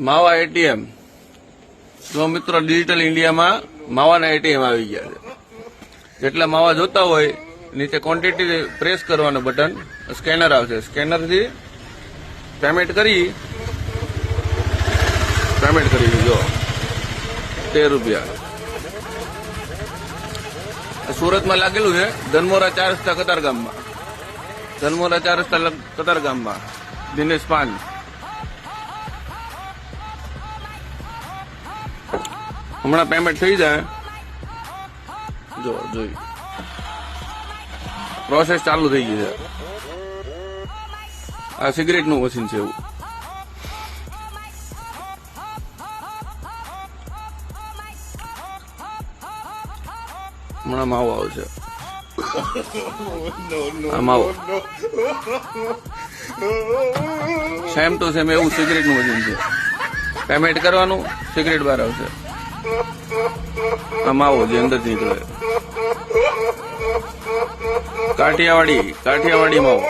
માવા એટીએમ તો મિત્રો ડિજિટલ ઇન્ડિયામાં માવાના એટીએમ આવી ગયા છે. જેટલા માવા જોતા હોય, નીચે ક્વોન્ટિટી પ્રેસ કરવાનું બટન સ્કેનર આવશે. સ્કેનરથી પેમેન્ટ કરી. પેમેન્ટ કરી દીધો. તેર રૂપિયા. સુરતમાં લાગેલું છે, ધનમોરા ચાર રસ્તા કતારગામમાં ધનમોરા ચાર રસ્તા કતારગામમાં દિનેશ પાન. હમણાં પેમેન્ટ થઈ જાય. જો, જોઈ. પ્રોસેસ ચાલુ થઈ ગઈ છે. આ સિગરેટનું મશીન છે એવું. હમણાં માવો આવશે માવો. સેમ ટુ સેમ એવું સિગરેટનું મશીન છે. પેમેન્ટ કરવાનું સિગરેટ બહાર આવશે. આ માવો જે અંદર નીકળે કાઠિયાવાડી કાઠિયાવાડી માવો